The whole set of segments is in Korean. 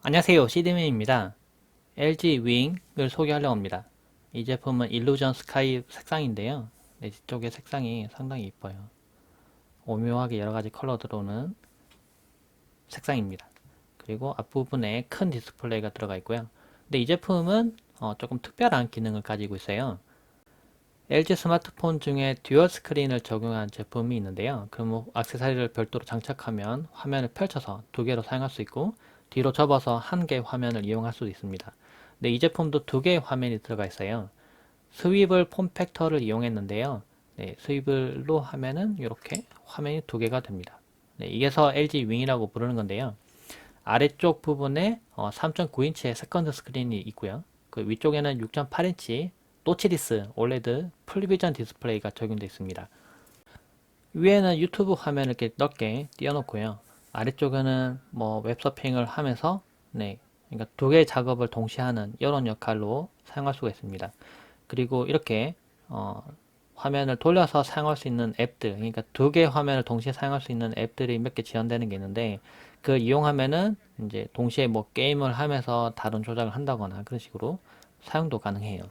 안녕하세요. CD맨입니다. LG 윙을 소개하려고 합니다. 이 제품은 일루전 스카이 색상인데요. 네, 뒤쪽의 색상이 상당히 이뻐요. 오묘하게 여러가지 컬러 들어오는 색상입니다. 그리고 앞부분에 큰 디스플레이가 들어가 있고요. 근데 이 제품은 어, 조금 특별한 기능을 가지고 있어요. LG 스마트폰 중에 듀얼 스크린을 적용한 제품이 있는데요. 그럼 뭐 액세서리를 별도로 장착하면 화면을 펼쳐서 두 개로 사용할 수 있고 뒤로 접어서 한 개의 화면을 이용할 수도 있습니다. 근데 이 제품도 두 개의 화면이 들어가 있어요. 스위블 폼 팩터를 이용했는데요. 네, 스위블로 하면은 이렇게 화면이 두 개가 됩니다. 네, 이게서 LG 윙이라고 부르는 건데요. 아래쪽 부분에 어, 3.9인치의 세컨드 스크린이 있고요. 그 위쪽에는 6.8인치 노치리스 올레드 풀비전 디스플레이가 적용되어 있습니다. 위에는 유튜브 화면을 이렇게 넓게 띄워놓고요. 아래쪽에는 뭐 웹서핑을 하면서 네, 그러니까 두 개의 작업을 동시에 하는 이런 역할로 사용할 수가 있습니다. 그리고 이렇게 어, 화면을 돌려서 사용할 수 있는 앱들, 그러니까 두 개의 화면을 동시에 사용할 수 있는 앱들이 몇 개 지원되는 게 있는데 그 이용하면은 이제 동시에 뭐 게임을 하면서 다른 조작을 한다거나 그런 식으로 사용도 가능해요.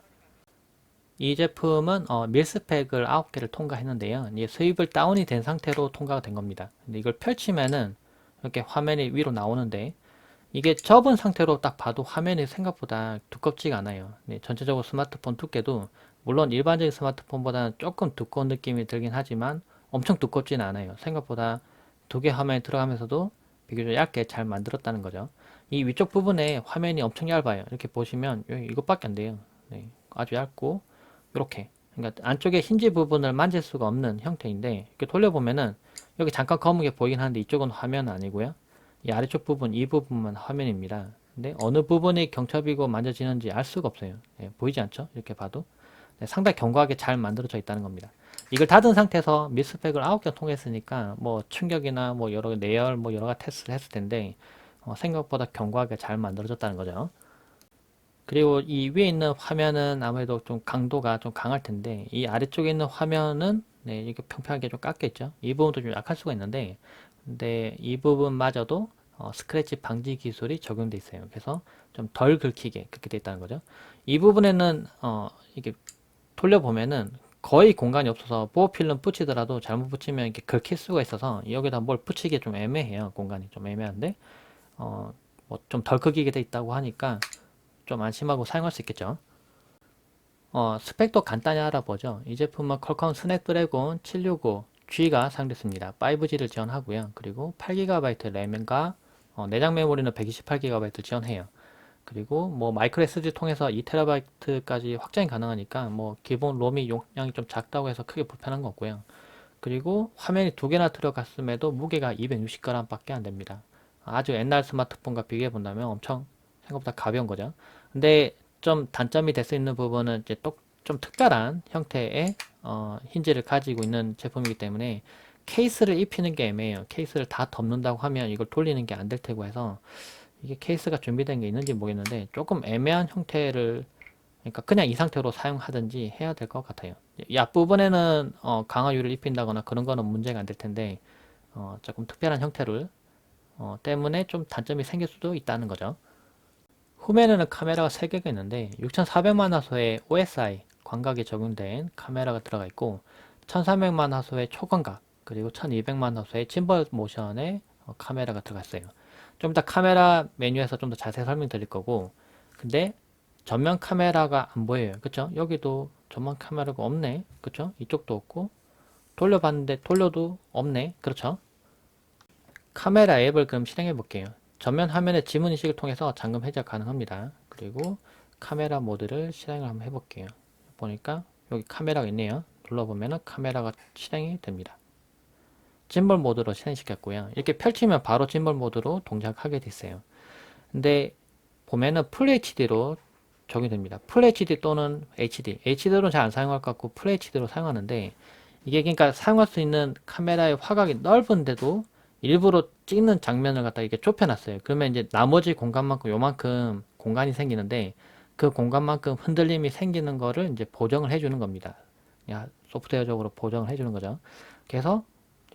이 제품은 어, 밀스펙을 9개를 통과했는데요. 이게 수입을 다운이 된 상태로 통과가 된 겁니다. 근데 이걸 펼치면은 이렇게 화면이 위로 나오는데 이게 접은 상태로 딱 봐도 화면이 생각보다 두껍지가 않아요. 네, 전체적으로 스마트폰 두께도 물론 일반적인 스마트폰보다는 조금 두꺼운 느낌이 들긴 하지만 엄청 두껍지는 않아요. 생각보다 두 개 화면이 들어가면서도 비교적 얇게 잘 만들었다는 거죠. 이 위쪽 부분에 화면이 엄청 얇아요. 이렇게 보시면 이것밖에 안 돼요. 네, 아주 얇고 이렇게 그러니까 안쪽에 힌지 부분을 만질 수가 없는 형태인데 이렇게 돌려보면은 여기 잠깐 검은 게 보이긴 하는데 이쪽은 화면 아니고요. 이 아래쪽 부분 이 부분만 화면입니다. 근데 어느 부분이 경첩이고 만져지는지 알 수가 없어요. 네, 보이지 않죠? 이렇게 봐도 네, 상당히 견고하게 잘 만들어져 있다는 겁니다. 이걸 닫은 상태에서 밀스펙을 9개 통했으니까 뭐 충격이나 뭐 여러 내열 뭐 여러 가지 테스트를 했을 텐데 어, 생각보다 견고하게 잘 만들어졌다는 거죠. 그리고 이 위에 있는 화면은 아무래도 좀 강도가 좀 강할 텐데 이 아래쪽에 있는 화면은 네, 이렇게 평평하게 좀 깎였죠. 이 부분도 좀 약할 수가 있는데 근데 이 부분마저도 어, 스크래치 방지 기술이 적용돼 있어요. 그래서 좀 덜 긁히게 그렇게 돼 있다는 거죠. 이 부분에는 어, 이게 돌려보면은 거의 공간이 없어서 보호 필름 붙이더라도 잘못 붙이면 이렇게 긁힐 수가 있어서 여기다 뭘 붙이기 좀 애매해요. 공간이 좀 애매한데 어, 뭐 좀 덜 긁히게 돼 있다고 하니까 좀 안심하고 사용할 수 있겠죠. 어, 스펙도 간단히 알아보죠. 이 제품은 퀄컴 스냅 드래곤 765G가 사용됐습니다. 5G를 지원하고요. 그리고 8GB 램과 어, 내장 메모리는 128GB 지원해요. 그리고 뭐 마이크로 SD 통해서 2TB까지 확장이 가능하니까 뭐 기본 롬이 용량이 좀 작다고 해서 크게 불편한 거 없고요. 그리고 화면이 두 개나 들어갔음에도 무게가 260g 밖에 안 됩니다. 아주 옛날 스마트폰과 비교해 본다면 엄청 생각보다 가벼운 거죠. 근데 좀 단점이 될 수 있는 부분은 이제 또좀 특별한 형태의 어, 힌지를 가지고 있는 제품이기 때문에 케이스를 입히는 게 애매해요. 케이스를 다 덮는다고 하면 이걸 돌리는 게 안 될 테고 해서 이게 케이스가 준비된 게 있는지 모르겠는데 조금 애매한 형태를 그러니까 그냥 이 상태로 사용하든지 해야 될 것 같아요. 이 앞부분에는 어, 강화유를 입힌다거나 그런 거는 문제가 안 될 텐데 어, 조금 특별한 형태를 어, 때문에 좀 단점이 생길 수도 있다는 거죠. 후면에는 카메라가 3개가 있는데 6400만 화소의 OSI 광각이 적용된 카메라가 들어가 있고 1300만 화소의 초광각 그리고 1200만 화소의 짐벌 모션의 어, 카메라가 들어가 있어요. 좀 이따 카메라 메뉴에서 좀 더 자세히 설명드릴 거고 근데 전면 카메라가 안 보여요. 그쵸? 여기도 전면 카메라가 없네. 그쵸? 이쪽도 없고 돌려봤는데 돌려도 없네. 그렇죠? 카메라 앱을 그럼 실행해 볼게요. 전면 화면의 지문 인식을 통해서 잠금 해제가 가능합니다. 그리고 카메라 모드를 실행을 한번 해볼게요. 보니까 여기 카메라가 있네요. 눌러보면 카메라가 실행이 됩니다. 짐벌 모드로 실행시켰고요. 이렇게 펼치면 바로 짐벌 모드로 동작하게 됐어요. 근데 보면은 FHD로 적용됩니다. FHD 또는 HD. HD로는 잘 안 사용할 것 같고 FHD로 사용하는데 이게 그러니까 사용할 수 있는 카메라의 화각이 넓은데도 일부러 찍는 장면을 갖다 이렇게 좁혀놨어요. 그러면 이제 나머지 공간만큼 요만큼 공간이 생기는데 그 공간만큼 흔들림이 생기는 거를 이제 보정을 해주는 겁니다. 야, 소프트웨어적으로 보정을 해주는 거죠. 그래서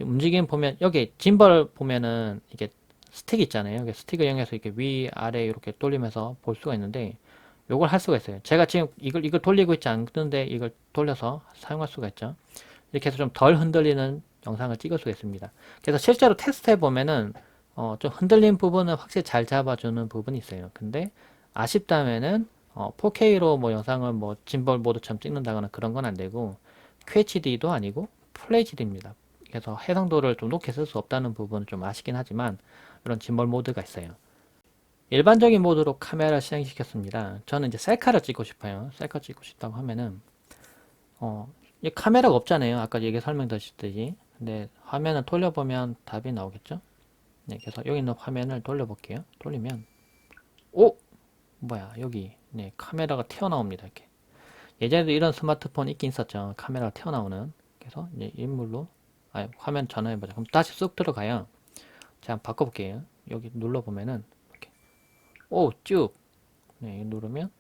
움직임 보면 여기 짐벌 보면은 이게 스틱 있잖아요. 스틱을 이용해서 이렇게 위, 아래 이렇게 돌리면서 볼 수가 있는데 요걸 할 수가 있어요. 제가 지금 이걸 이걸 돌리고 있지 않는데 이걸 돌려서 사용할 수가 있죠. 이렇게 해서 좀 덜 흔들리는 영상을 있습니다. 그래서 실제로 테스트 해 보면은 어, 좀 흔들린 부분은 확실히 잘 잡아주는 부분이 있어요. 근데 아쉽다면은 어, 4K로 뭐 영상을 뭐 짐벌 모드처럼 찍는다거나 그런 건 안 되고 QHD도 아니고 FHD입니다. 그래서 해상도를 좀 높게 쓸 수 없다는 부분은 좀 아쉽긴 하지만 이런 짐벌 모드가 있어요. 일반적인 모드로 카메라를 실행시켰습니다. 저는 이제 셀카를 찍고 싶어요. 셀카 찍고 싶다고 하면은 어, 이 카메라가 없잖아요. 아까 얘기 설명드렸듯이. 근데 화면을 돌려보면 답이 나오겠죠? 네, 그래서 여기 있는 화면을 돌려볼게요. 돌리면 오! 뭐야 여기 네, 카메라가 튀어나옵니다. 이렇게 예전에도 이런 스마트폰 있긴 있었죠. 카메라가 튀어나오는 그래서 이제 인물로 아, 화면 전환해보자. 그럼 다시 쑥 들어가요. 자, 바꿔볼게요. 여기 눌러보면은 이렇게 오, 쭉 네, 누르면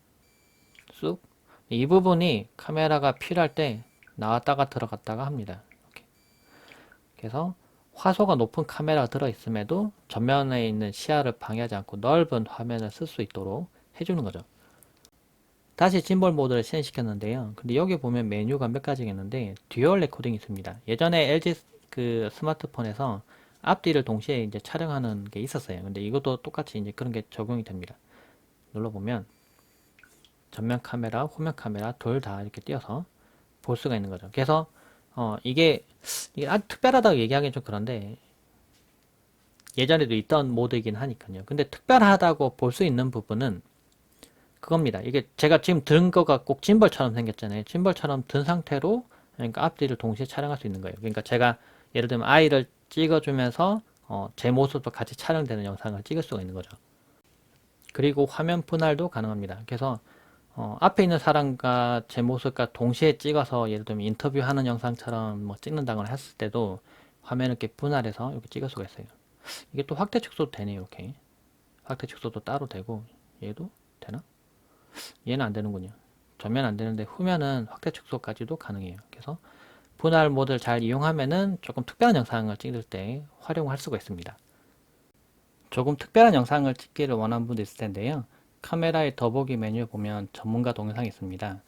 쑥 이 부분이 카메라가 필요할 때 나왔다가 들어갔다가 합니다. 그래서 화소가 높은 카메라가 들어있음에도 전면에 있는 시야를 방해하지 않고 넓은 화면을 쓸 수 있도록 해주는 거죠. 다시 짐벌 모드를 실행시켰는데요. 근데 여기 보면 메뉴가 몇 가지가 있는데 듀얼 레코딩이 있습니다. 예전에 LG 그 스마트폰에서 앞뒤를 동시에 이제 촬영하는 게 있었어요. 근데 이것도 똑같이 이제 그런 게 적용이 됩니다. 눌러보면 전면 카메라, 후면 카메라 둘 다 이렇게 띄어서 볼 수가 있는 거죠. 그래서 어 이게 이게 아주 특별하다고 얘기하기는 좀 그런데 예전에도 있던 모드이긴 하니까요. 근데 특별하다고 볼 수 있는 부분은 그겁니다. 이게 제가 지금 든 거가 꼭 짐벌처럼 생겼잖아요. 짐벌처럼 든 상태로 그러니까 앞뒤를 동시에 촬영할 수 있는 거예요. 그러니까 제가 예를 들면 아이를 찍어주면서 어, 제 모습도 같이 촬영되는 영상을 찍을 수가 있는 거죠. 그리고 화면 분할도 가능합니다. 그래서 어, 앞에 있는 사람과 제 모습과 동시에 찍어서 예를 들면 인터뷰하는 영상처럼 뭐 찍는다거나 했을 때도 화면을 이렇게 분할해서 이렇게 찍을 수가 있어요. 이게 또 확대 축소도 되네요. 이렇게 확대 축소도 따로 되고 얘도 되나? 얘는 안 되는군요. 전면 안 되는데 후면은 확대 축소까지도 가능해요. 그래서 분할 모드를 잘 이용하면은 조금 특별한 영상을 찍을 때 활용할 수가 있습니다. 조금 특별한 영상을 찍기를 원하는 분도 있을 텐데요. 카메라의 더보기 메뉴 보면 전문가 동영상이 있습니다.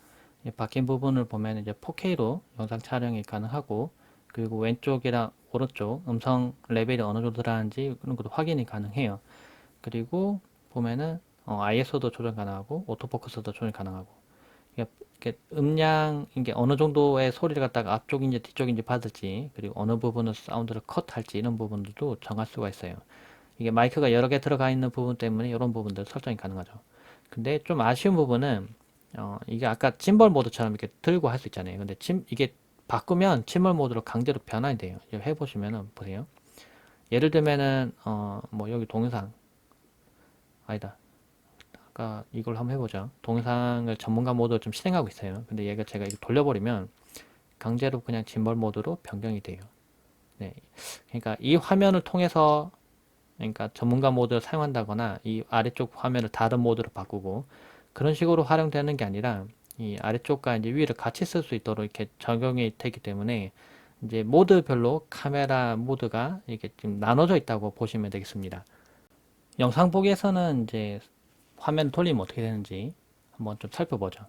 이 바뀐 부분을 보면 이제 4K로 영상 촬영이 가능하고 그리고 왼쪽이랑 오른쪽 음성 레벨이 어느 정도 들어가는지 그런 것도 확인이 가능해요. 그리고 보면은 어, ISO도 조절 가능하고 오토포커스도 조절 가능하고 이게, 이게 음량 이게 어느 정도의 소리를 갖다가 앞쪽인지 뒤쪽인지 받을지 그리고 어느 부분을 사운드를 컷할지 이런 부분들도 정할 수가 있어요. 이게 마이크가 여러 개 들어가 있는 부분 때문에 이런 부분들 설정이 가능하죠. 근데 좀 아쉬운 부분은 어, 이게 아까 짐벌 모드처럼 이렇게 들고 할 수 있잖아요. 근데 침, 이게 바꾸면 침몰 모드로 강제로 변환이 돼요. 해보시면은 보세요. 예를 들면은 어, 뭐 여기 동영상 아니다. 아까 이걸 한번 해보자. 동영상을 전문가 모드로 좀 실행하고 있어요. 근데 얘가 제가 이거 돌려버리면 강제로 그냥 짐벌 모드로 변경이 돼요. 네. 그러니까 이 화면을 통해서 그러니까 전문가 모드를 사용한다거나 이 아래쪽 화면을 다른 모드로 바꾸고 그런 식으로 활용되는 게 아니라 이 아래쪽과 이제 위를 같이 쓸 수 있도록 이렇게 적용이 되기 때문에 이제 모드별로 카메라 모드가 이렇게 좀 나눠져 있다고 보시면 되겠습니다. 영상 보기에서는 이제 화면 돌리면 어떻게 되는지 한번 좀 살펴보죠.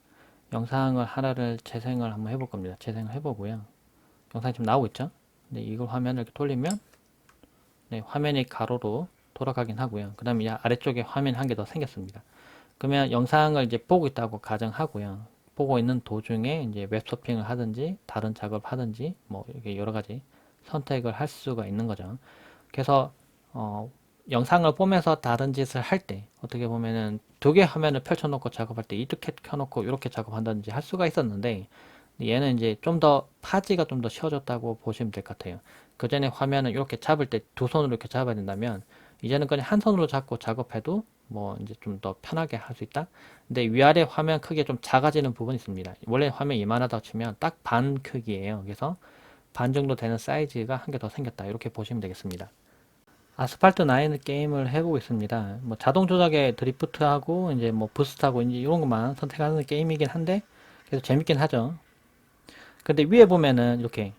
영상을 하나를 재생을 한번 해볼 겁니다. 재생을 해보고요. 영상이 지금 나오고 있죠? 근데 이걸 화면을 이렇게 돌리면 네, 화면이 가로로 돌아가긴 하고요. 그 다음에 아래쪽에 화면 한 개 더 생겼습니다. 그러면 영상을 이제 보고 있다고 가정하고요. 보고 있는 도중에 이제 웹서핑을 하든지 다른 작업을 하든지 뭐 이렇게 여러 가지 선택을 할 수가 있는 거죠. 그래서 어, 영상을 보면서 다른 짓을 할 때 어떻게 보면은 두 개 화면을 펼쳐놓고 작업할 때 이렇게 켜놓고 이렇게 작업한다든지 할 수가 있었는데 얘는 이제 좀 더 파지가 좀 더 쉬워졌다고 보시면 될 것 같아요. 그 전에 화면을 이렇게 잡을 때 두 손으로 이렇게 잡아야 된다면 이제는 그냥 한 손으로 잡고 작업해도 뭐 이제 좀 더 편하게 할 수 있다. 근데 위아래 화면 크기가 좀 작아지는 부분이 있습니다. 원래 화면 이만하다고 치면 딱 반 크기예요. 그래서 반 정도 되는 사이즈가 한 개 더 생겼다. 이렇게 보시면 되겠습니다. 아스팔트 9 게임을 해보고 있습니다. 뭐 자동 조작에 드리프트하고 이제 뭐 부스트하고 이제 이런 것만 선택하는 게임이긴 한데 그래서 재밌긴 하죠. 근데 위에 보면은 이렇게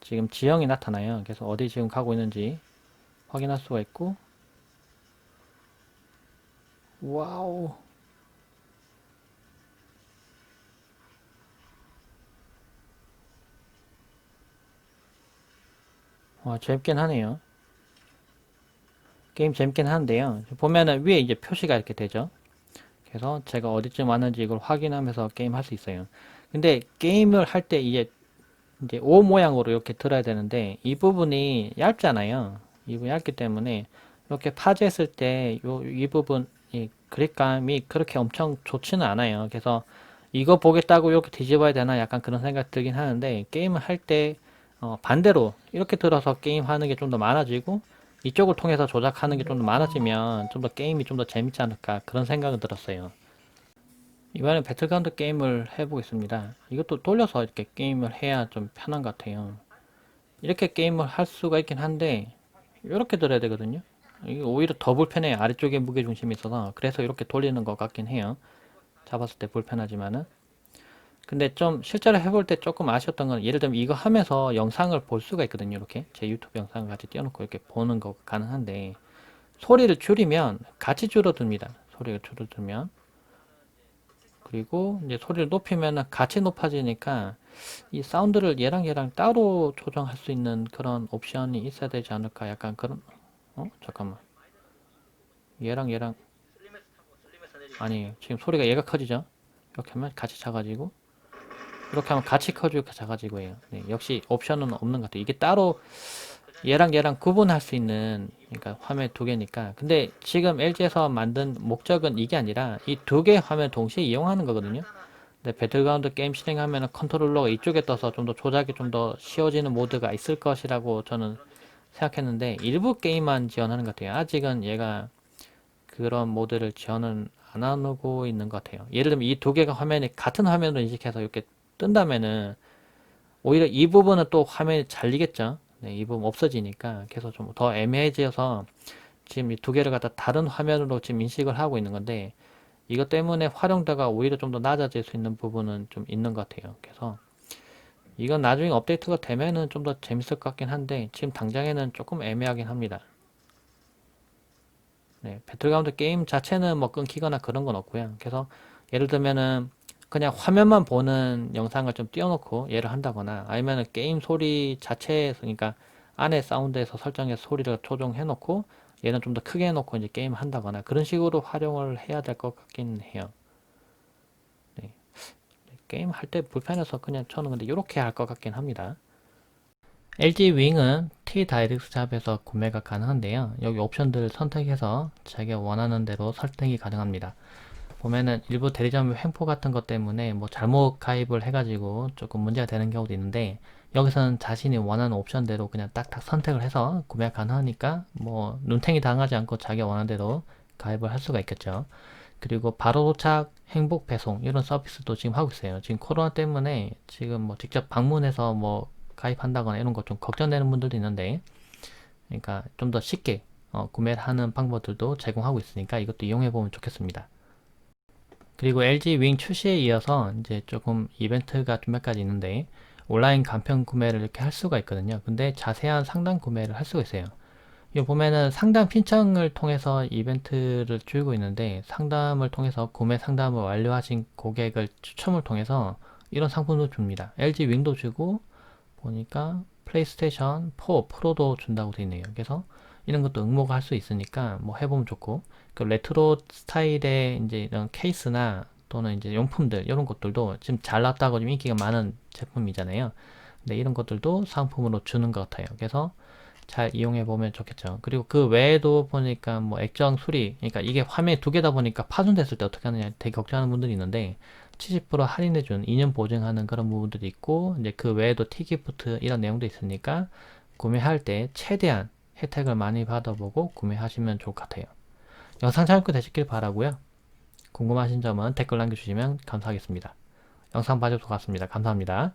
지금 지형이 나타나요. 그래서 어디 지금 가고 있는지 확인할 수가 있고 와우 와 재밌긴 하네요. 게임 재밌긴 한데요. 보면은 위에 이제 표시가 이렇게 되죠. 그래서 제가 어디쯤 왔는지 이걸 확인하면서 게임 할 수 있어요. 근데 게임을 할 때 이제 이제 O 모양으로 이렇게 들어야 되는데 이 부분이 얇잖아요. 이 부분이 얇기 때문에 이렇게 파지했을 때 요 이 부분 이 그립감이 그렇게 엄청 좋지는 않아요. 그래서 이거 보겠다고 이렇게 뒤집어야 되나 약간 그런 생각 들긴 하는데 게임을 할때 어, 반대로 이렇게 들어서 게임하는 게 좀 더 많아지고 이쪽을 통해서 조작하는 게 좀 더 많아지면 좀 더 게임이 좀 더 재밌지 않을까 그런 생각은 들었어요. 이번엔 배틀그라운드 게임을 해보겠습니다. 이것도 돌려서 이렇게 게임을 해야 좀 편한 것 같아요. 이렇게 게임을 할 수가 있긴 한데 이렇게 들어야 되거든요. 이게 오히려 더 불편해요. 아래쪽에 무게중심이 있어서 그래서 이렇게 돌리는 것 같긴 해요. 잡았을 때 불편하지만은 근데 좀 실제로 해볼 때 조금 아쉬웠던 건 예를 들면 이거 하면서 영상을 볼 수가 있거든요. 이렇게. 제 유튜브 영상을 같이 띄워놓고 이렇게 보는 거 가능한데 소리를 줄이면 같이 줄어듭니다. 소리가 줄어들면. 그리고 이제 소리를 높이면 같이 높아지니까 이 사운드를 얘랑 얘랑 따로 조정할 수 있는 그런 옵션이 있어야 되지 않을까? 약간 그런 어? 잠깐만. 얘랑 얘랑. 아니 지금 소리가 얘가 커지죠? 이렇게 하면 같이 작아지고 이렇게 하면 같이 커지고 작아지고 해요. 네, 역시 옵션은 없는 것 같아요. 이게 따로 얘랑 얘랑 구분할 수 있는 그러니까 화면 두 개니까. 근데 지금 LG에서 만든 목적은 이게 아니라 이 두 개의 화면 동시에 이용하는 거거든요. 근데 배틀그라운드 게임 실행하면 컨트롤러가 이쪽에 떠서 좀 더 조작이 좀 더 쉬워지는 모드가 있을 것이라고 저는 생각했는데 일부 게임만 지원하는 것 같아요. 아직은 얘가 그런 모드를 지원은 안 하고 있는 것 같아요. 예를 들면 이 두 개가 화면이 같은 화면으로 인식해서 이렇게 뜬다면은 오히려 이 부분은 또 화면이 잘리겠죠 네, 이 부분 없어지니까 계속 좀 더 애매해져서 지금 이 두 개를 갖다 다른 화면으로 지금 인식을 하고 있는 건데 이것 때문에 활용도가 오히려 좀 더 낮아질 수 있는 부분은 좀 있는 것 같아요. 그래서 이건 나중에 업데이트가 되면은 좀 더 재밌을 것 같긴 한데 지금 당장에는 조금 애매하긴 합니다. 네, 배틀그라운드 게임 자체는 뭐 끊기거나 그런 건 없고요. 그래서 예를 들면은 그냥 화면만 보는 영상을 좀 띄워놓고 얘를 한다거나 아니면 게임 소리 자체에서 그러니까 안에 사운드에서 설정해서 소리를 조정해놓고 얘는 좀 더 크게 해놓고 이제 게임 한다거나 그런 식으로 활용을 해야 될 것 같긴 해요. 네. 게임 할 때 불편해서 그냥 저는 근데 이렇게 할 것 같긴 합니다. LG 윙은 T 다이렉트 샵에서 구매가 가능한데요. 여기 옵션들을 선택해서 자기가 원하는 대로 설정이 가능합니다. 보면은 일부 대리점 횡포 같은 것 때문에 뭐 잘못 가입을 해가지고 조금 문제가 되는 경우도 있는데 여기서는 자신이 원하는 옵션대로 그냥 딱딱 선택을 해서 구매 가능하니까 뭐 눈탱이 당하지 않고 자기가 원하는 대로 가입을 할 수가 있겠죠. 그리고 바로 도착 행복 배송 이런 서비스도 지금 하고 있어요. 지금 코로나 때문에 지금 뭐 직접 방문해서 뭐 가입한다거나 이런 거 좀 걱정되는 분들도 있는데 그러니까 좀 더 쉽게 어, 구매를 하는 방법들도 제공하고 있으니까 이것도 이용해 보면 좋겠습니다. 그리고 LG 윙 출시에 이어서 이제 조금 이벤트가 좀 몇 가지 있는데 온라인 간편 구매를 이렇게 할 수가 있거든요. 근데 자세한 상담 구매를 할 수가 있어요. 여기 보면은 상담 신청을 통해서 이벤트를 줄고 있는데 상담을 통해서 구매 상담을 완료하신 고객을 추첨을 통해서 이런 상품도 줍니다. LG 윙도 주고 보니까 플레이스테이션 4 프로도 준다고 되어 있네요. 그래서 이런 것도 응모가 할 수 있으니까 뭐 해보면 좋고 그 레트로 스타일의 이제 이런 케이스나 또는 이제 용품들 이런 것들도 지금 잘 나왔다고 좀 인기가 많은 제품이잖아요. 근데 이런 것들도 상품으로 주는 것 같아요. 그래서 잘 이용해 보면 좋겠죠. 그리고 그 외에도 보니까 뭐 액정 수리, 그러니까 이게 화면이 두 개다 보니까 파손됐을 때 어떻게 하느냐 되게 걱정하는 분들이 있는데 70% 할인해준 2년 보증하는 그런 부분들이 있고 이제 그 외에도 티기프트 이런 내용도 있으니까 구매할 때 최대한 혜택을 많이 받아보고 구매하시면 좋을 것 같아요. 영상 잘 되시길 바라고요. 궁금하신 점은 댓글 남겨주시면 감사하겠습니다. 영상 봐주셔서 고맙습니다. 감사합니다.